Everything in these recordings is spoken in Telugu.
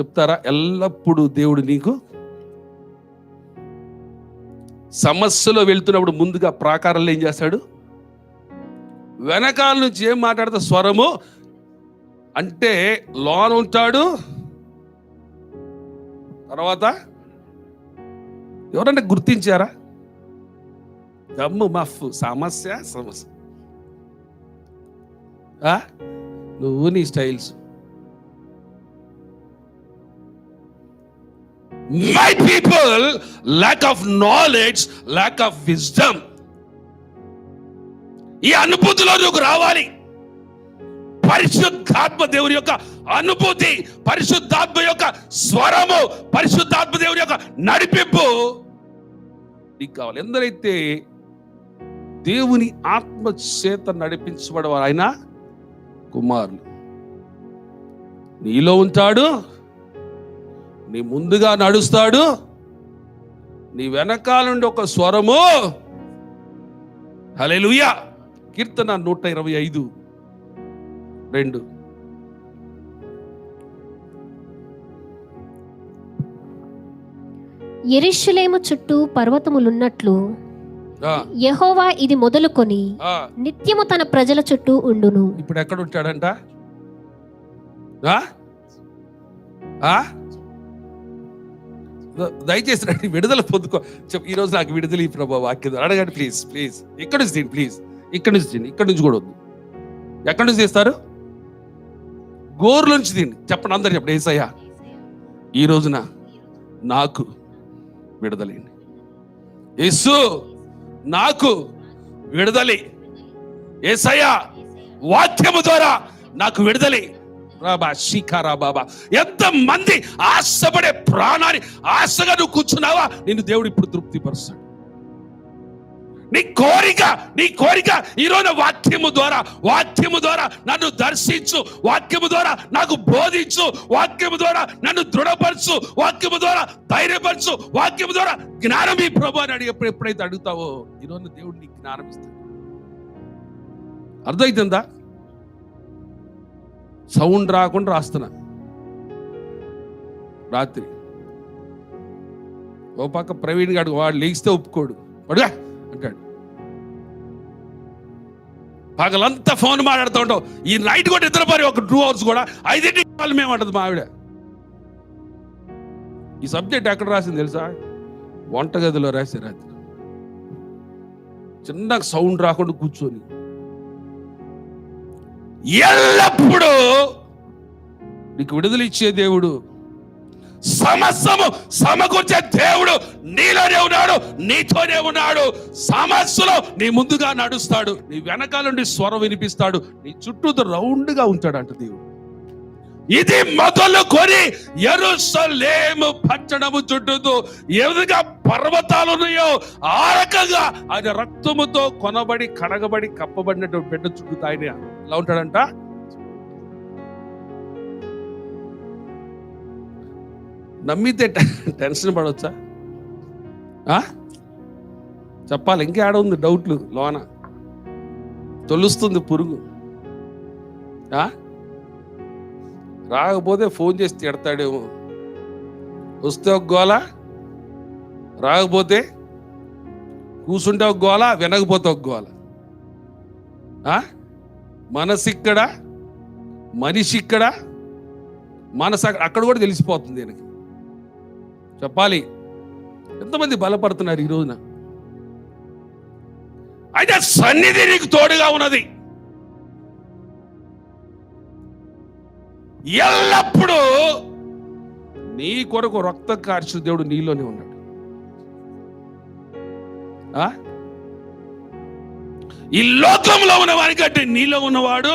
చెప్తారా? ఎల్లప్పుడూ దేవుడు నీకు సమస్యలో వెళ్తున్నప్పుడు ముందుగా ప్రాకారంలో ఏం చేస్తాడు? వెనకాల నుంచి ఏం మాట్లాడితే స్వరము? అంటే లోన ఉంటాడు. తర్వాత ఎవరంటే గుర్తించారా? గమ్ము మఫ్ సమస్య సమస్య. నువ్వు నీ styles. My people lack of knowledge lack of wisdom ఈ అనుభూతిలో నువ్వు రావాలి. పరిశుద్ధాత్మ దేవుని యొక్క అనుభూతి పరిశుద్ధాత్మ యొక్క స్వరము పరిశుద్ధాత్మ దేవుని యొక్క నడిపింపు నీకు కావాలి. ఎందరైతే దేవుని ఆత్మ చేత నడిపించబడవారు ఆయన కుమారులు. నీలో ఉంటాడు నీ ముందుగా నడుస్తాడు. నీ వెనకాల నుండి ఒక స్వరము. హల్లెలూయా. కీర్తన నూట ఇరవై ఐదు. రెండు. ఎరిషులేము చుట్టూ పర్వతములున్నట్లు యెహోవా ఇది మొదలుకొని నిత్యము తన ప్రజల చుట్టూ ఉండును. ఇప్పుడు ఎక్కడ ఉంటాడంట? దయచేసి రండి విడుదల పొందుకో. చెప్పు ఈరోజు నాకు విడుదల ఈ ప్రభా వాక్యం అడగండి ప్లీజ్ ప్లీజ్ ఇక్కడ నుంచి తిని ప్లీజ్ ఇక్కడ నుంచి తిని ఇక్కడ నుంచి కూడా వద్దు. ఎక్కడి నుంచి తీస్తారు గోరు నుంచి తీయండి చెప్పండి అందరు చెప్పండి. ఏసయ్యా ఈ రోజున నాకు విడుదలండి యేసు నాకు విడుదలి ఏసయ్యా వాక్యము ద్వారా నాకు విడుదలి బాబా ఎంత మంది ఆశపడే ప్రాణాన్ని ఆశగా నువ్వు కూర్చున్నావా? నిన్ను దేవుడు ఇప్పుడు తృప్తిపరుస్తాడు. నీ కోరిక నీ కోరిక ఈరోజు వాక్యము ద్వారా వాక్యము ద్వారా నన్ను దర్శించు వాక్యము ద్వారా నాకు బోధించు వాక్యము ద్వారా నన్ను దృఢపరచు వాక్యము ద్వారా ధైర్యపరచు వాక్యము ద్వారా జ్ఞానం ఈ ప్రభు అని అడిగి ఎప్పుడు ఎప్పుడైతే అడుగుతావో ఈరోజు దేవుడు నీకు జ్ఞానం ఇస్తాడు. అర్థమవుతుందా సౌండ్ రాకుండా రాస్తున్నా. రాత్రి. ఓ పక్క ప్రవీణ్ గాడు వాడు లేగిస్తే ఒప్పుకోడు. వాడుగా అంటాడు. పగలంతా ఫోన్ మాట్లాడుతూ ఉంటావు. ఈ నైట్ కూడా నిద్రపోయి ఒక టూ అవర్స్ కూడా ఐదింటికి కాలు మేము అంటది మా ఆవిడ. ఈ సబ్జెక్ట్ ఎక్కడ రాసింది తెలుసా? వంటగదిలో రాసి రాత్రి. చిన్న సౌండ్ రాకుండా కూర్చొని. ఎల్లప్పుడూ నీకు విడుదల ఇచ్చే దేవుడు. సమస్యము సమకూర్చే దేవుడు నీలోనే ఉన్నాడు నీతోనే ఉన్నాడు. సమస్యలో నీ ముందుగా నడుస్తాడు నీ వెనకాల నుండి స్వరం వినిపిస్తాడు నీ చుట్టూ రౌండ్గా ఉంటాడంట ఉంటాడు అంట దేవుడు. ఇది మొదలుకొని ఎరుసలేము పట్టణము చుట్టూ ఎదుగా పర్వతాలు ఉన్నాయో ఆ రకంగా ఆయన రక్తముతో కొనబడి కడగబడి కప్పబడినటువంటి బిడ్డ చుట్టూ ఆయన ఎలా ఉంటాడంట నమ్మితే టెన్షన్ పడవచ్చా ఆ? చెప్పాలి ఇంకే ఆడ ఉంది డౌట్లు లోన తొలుస్తుంది పురుగు ఆ? రాకపోతే ఫోన్ చేసి తిడతాడేమో వస్తే ఒక గోల రాకపోతే కూసుంటే ఒక గోల వినకపోతే ఒక గోల. మనసు ఇక్కడ మనిషి ఇక్కడ మనసు అక్కడ- అక్కడ కూడా తెలిసిపోతుంది దీనికి చెప్పాలి. ఎంతమంది బలపడుతున్నారు ఈ రోజున? అయితే సన్నిధి నీకు తోడుగా ఉన్నది. ఎల్లప్పుడూ నీ కొరకు రక్త కార్చు దేవుడు నీలోనే ఉన్నాడు. ఈ లోకంలో ఉన్న వానికంటే నీలో ఉన్నవాడు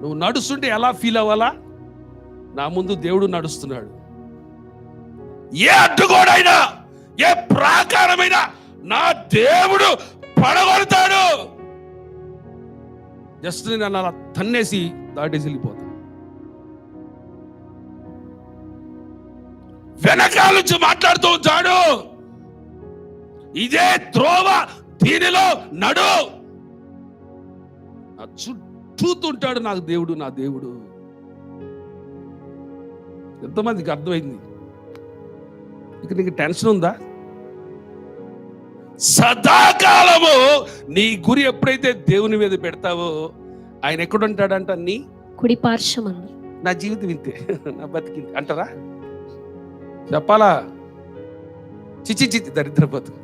నువ్వు నడుస్తుంటే ఎలా ఫీల్ అవ్వాలా? నా ముందు దేవుడు నడుస్తున్నాడు. ఏ అడ్డుగోడైనా ఏ ప్రాకారమైనా నా దేవుడు పడగొడతాడు. జస్ట్ నేను అలా తన్నేసి దాటేసి వెళ్ళిపోతాం వెనకాల నుంచి మాట్లాడుతూ ఉంటాడు. ఇదే త్రోవ దీనిలో నడు. చుట్టూతుంటాడు నాకు దేవుడు నా దేవుడు. ఎంతమందికి అర్థమైంది? ఇక నీకు టెన్షన్ ఉందా? సదాకాలము నీ గురి ఎప్పుడైతే దేవుని మీద పెడతావో ఆయన ఎక్కడుంటాడంట నీ? కుడి పార్శ్వమందు. నా జీవితం ఇంతే. నా బతికింది అంటారా? చెప్పాలా? చిచి చిచి దరిద్ర బతుకు.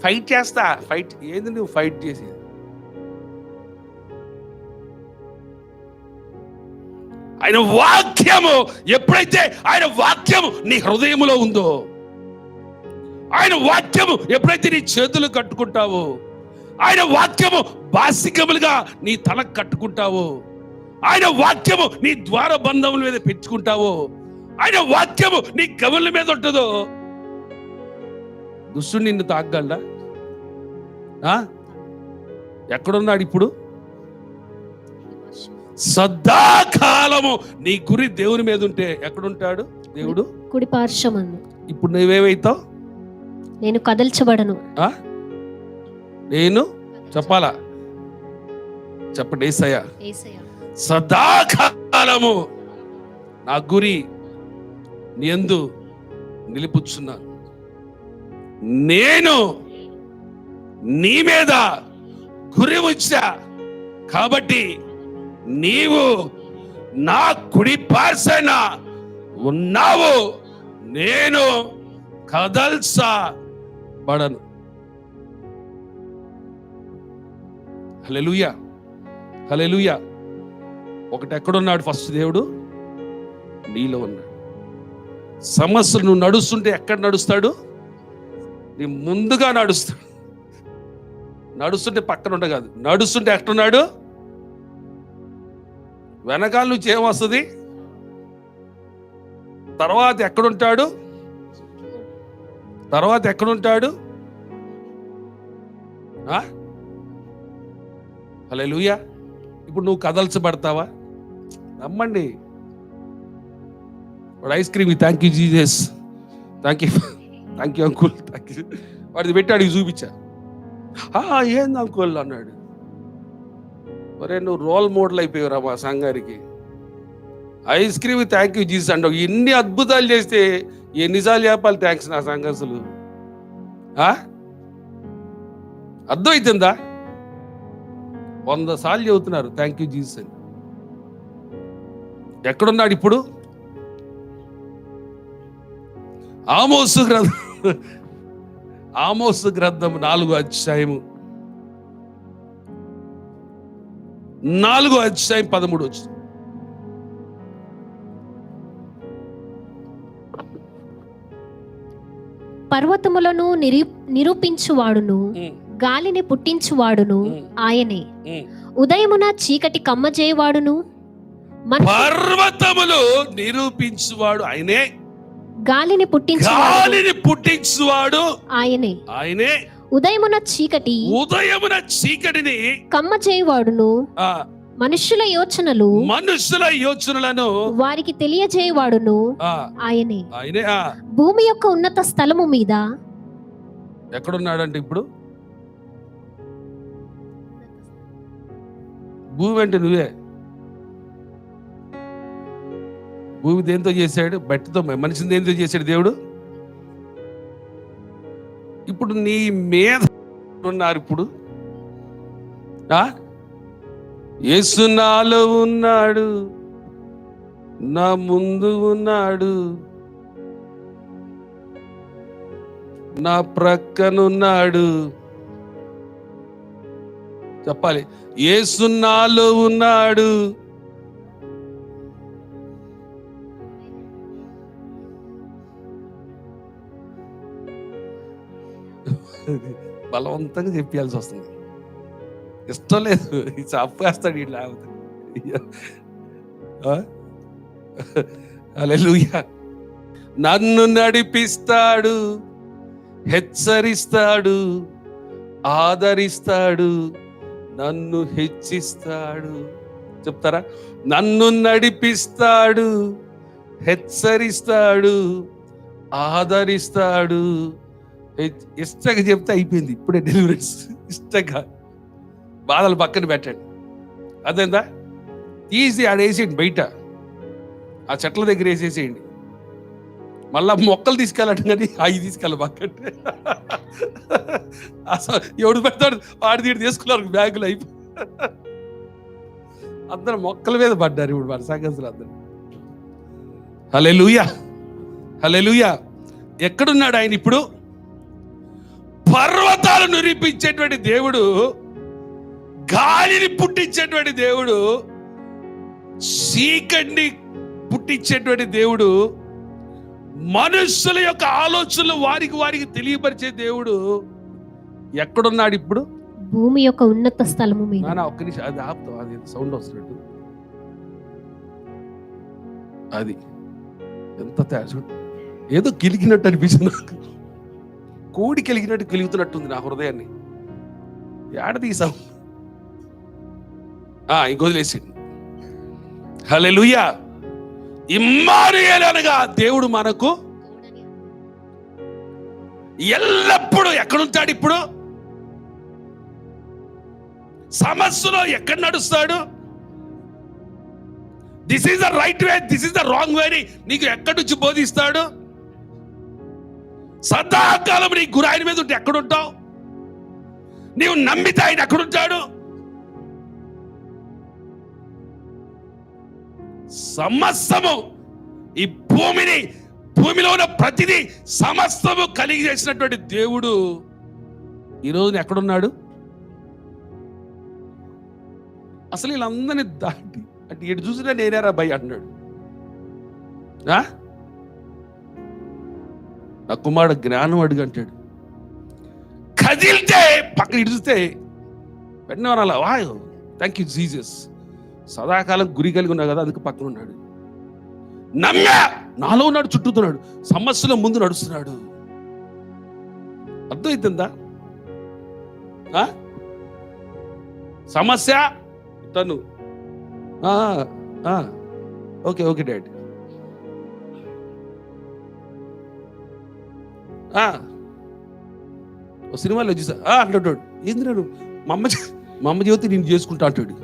ఫైట్ చేస్తా. ఫైట్ ఏంది నువ్వు ఫైట్ చేసేది? ఆయన వాక్యము ఎప్పుడైతే ఆయన వాక్యము నీ హృదయములో ఉందో ఆయన వాక్యము ఎప్పుడైతే నీ చేతులు కట్టుకుంటావో ఆయన వాక్యము బాసికములుగా నీ తల కట్టుకుంటావో. ఆయన వాక్యము నీ ద్వార బంధముల మీద పెంచుకుంటావో ఆయన వాక్యము నీ కవుల మీద ఉంటుందో. దుష్టుడు నిన్ను తాగలడా ఆ? ఎక్కడున్నాడు ఇప్పుడు? సదాకాలము నీ గురి దేవుని మీద ఉంటే ఎక్కడుంటాడు దేవుడు? కుడి పార్శ్వమందు. ఇప్పుడు నువ్వేమైతావు? నేను కదల్చబడను. ఆ? నేను చెప్పాలా? చెప్పండి ఏసయ్య. సదాకాలము నా గురి నీ నిలిపుచ్చున్నాను నేను నీ మీద గురి ఉంచా. కాబట్టి నీవు నా కుడి పార్సన ఉన్నావు. నేను కదల్సా పడను హలెలుయా హలెలుయా ఒకటి ఎక్కడున్నాడు ఫస్ట్ దేవుడు? నీలో ఉన్నాడు. సమస్య నువ్వు నడుస్తుంటే ఎక్కడ నడుస్తాడు? నీ ముందుగా నడుస్తాడు. నడుస్తుంటే పక్కన ఉండ కాదు నడుస్తుంటే ఎక్కడున్నాడు? వెనకాల నుంచి ఏమొస్తుంది తర్వాత ఎక్కడుంటాడు? తర్వాత ఎక్కడుంటాడు? హలో లూయా ఇప్పుడు నువ్వు కదల్చబడతావా? నమ్మండి. వాడు ice cream thank you Jesus thank you thank you uncle thank you వాడిది పెట్టి అడిగి చూపించా. "ఆ, ఏంది అంకుల్ అన్నాడు. ఒరే నువ్వు రోల్ మోడల్ అయిపోయావురా మా సంఘానికి ice cream thank you Jesus అంటావు ఎన్ని అద్భుతాలు చేస్తే ఎన్నిసార్లు చెప్పాలి? థ్యాంక్స్ నా సంఘర్షులు అర్థమవుతుందా వంద సార్లు చెబుతున్నారు థ్యాంక్ యూ జీసస్ అని. ఎక్కడున్నాడు ఇప్పుడు? ఆమోసు గ్రంథం ఆమోసు గ్రంథం నాలుగు అధ్యాయము. నాలుగో అధ్యాయం పదమూడు వచ్చి పర్వతములను నిరీ నిరూపించువాడును. గాలిని పుట్టించువాడును ఆయనే. ఉదయమున చీకటి కమ్మజేయవాడును పర్వతములు నిరూపించువాడు ఆయనే. గాలిని పుట్టించువాడు గాలిని పుట్టించువాడు ఆయనే. ఆయనే. ఉదయమున చీకటి ఉదయమున చీకటిని కమ్మజేయవాడును ఆ. మనుష్యుల యోచనలు మనుషుల యోచనలను వారికి తెలియజేయవాడును. ఆయనే. ఆయనే భూమి యొక్క ఉన్నత స్థలము మీద ఎక్కడున్నాడంటే ఇప్పుడు? భూమి అంటే నువ్వే. భూమి దేంతో చేశాడు? బట్టితో మనిషిని దేంతో చేశాడు దేవుడు? ఇప్పుడు నీ మీద ఉన్నారు ఇప్పుడు. ఆ? యేసు నాలో ఉన్నాడు. నా ముందు ఉన్నాడు. నా ప్రక్కనున్నాడు. చెప్పాలి. ఏసు నాలో ఉన్నాడు. బలవంతంగా చెప్పాల్సి వస్తుంది. ఇష్టం లేదు. చప్పేస్తాడు ఇట్లా లూయ నన్ను నడిపిస్తాడు. హెచ్చరిస్తాడు. ఆదరిస్తాడు. నన్ను హెచ్చిస్తాడు. చెప్తారా? నన్ను నడిపిస్తాడు. హెచ్చరిస్తాడు. ఆదరిస్తాడు. హెచ్- ఇష్టంగా చెప్తే అయిపోయింది. ఇప్పుడే డెలివరీస్ ఇష్టంగా. బాధలు పక్కన పెట్టండి. అదేందా తీసి ఆడేసేయండి బయట. ఆ చెట్ల దగ్గర వేసేసేయండి. మళ్ళా మొక్కలు తీసుకెళ్ళటం కానీ అవి తీసుకెళ్ళ పక్కంటే అసలు ఎవడు పెడతాడు? వాడి తీడు తీసుకున్నారు బ్యాగులు అయిపో. అందరు మొక్కల మీద పడ్డారు ఇప్పుడు మన సంగతులు అందరు. హలే లూయా హలే లూయా ఎక్కడున్నాడు ఆయన ఇప్పుడు? పర్వతాలు నిరూపించేటువంటి దేవుడు గాలిని పుట్టించేటువంటి దేవుడు చీకటిని పుట్టించేటువంటి దేవుడు మనుషుల యొక్క ఆలోచనలు వారికి వారికి తెలియపరిచే దేవుడు ఎక్కడున్నాడు ఇప్పుడు? భూమి యొక్క ఉన్నత స్థలము మీద. ఒక్క నిమిషం అది ఆపుతాం అది సౌండ్ వస్తున్నట్టు? అది ఎంత. ఏదో కిలికినట్టు అనిపించింది నాకు. కోడి కిలికినట్టు కిలుగుతున్నట్టుంది నా హృదయాన్ని. ఏడ తీసాం ఇంకో వదిలేసి హలే లుయ్యా ఇమ్మానుయేలు అనగా దేవుడు మనకు ఎల్లప్పుడూ ఎక్కడుంటాడు ఇప్పుడు? సమస్యలో ఎక్కడ నడుస్తాడు? This is the right way this is the wrong way నీకు ఎక్కడి నుంచి బోధిస్తాడు? సదాకాలం నీ గురాయిన మీద ఉంటే ఎక్కడుంటావు? నీవు నమ్మితే ఆయన ఎక్కడుంటాడు? సమస్తము ఈ భూమిని భూమిలో ఉన్న ప్రతిదీ సమస్తము కలిగి చేసినటువంటి దేవుడు ఈరోజు ఎక్కడున్నాడు? అసలు వీళ్ళందరినీ దాటి అంటే ఇటు చూసినా నేనేరా భయ అంటున్నాడు. ఆ? నా కుమారుడు జ్ఞానం అడుగు అంటాడు. కదిలితే పక్కన ఇటు చూస్తే వెంటనే అలా వాయ్ థ్యాంక్ యూ జీజస్ సదాకాలం గురి కలిగి ఉన్నావు కదా అందుకు పక్కన ఉన్నాడు. నమ్మా! నాలో ఉన్నాడు చుట్టూతున్నాడు. సమస్యల ముందు నడుస్తున్నాడు. అర్థమవుతుందా ఆ? సమస్య? తను. ఆ, ఆ, ఓకే ఓకే డాడ్. ఆ, ఓ సినిమాలో చూసా. ఆ, అంటాడు. ఏంది నేను మా అమ్మ మా అమ్మ చెబితే నేను చేసుకుంటా అంటాడు.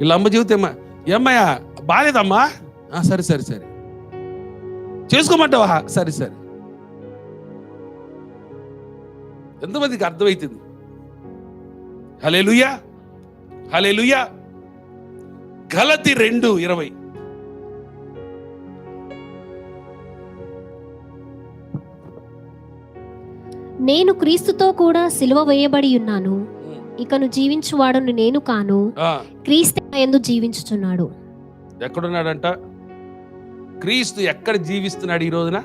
వీళ్ళ అమ్మ జీవితం అమ్మా బాగాలేదమ్మా సరే సరే సరే. చేసుకోమంటావా? సరే సరే. ఎంతమందికి అర్థమవుతుంది హలే లుయ్యా హలే లుయ్యా గలతి రెండు ఇరవై. నేను క్రీస్తుతో కూడా సిలువ వేయబడి ఉన్నాను. ఇకను జీవించువాడును నేను కాను. క్రీస్తు ఎందు జీవించుచున్నాడు. ఎక్కడున్నాడంట? క్రీస్తు ఎక్కడ జీవిస్తున్నాడు ఈ రోజున?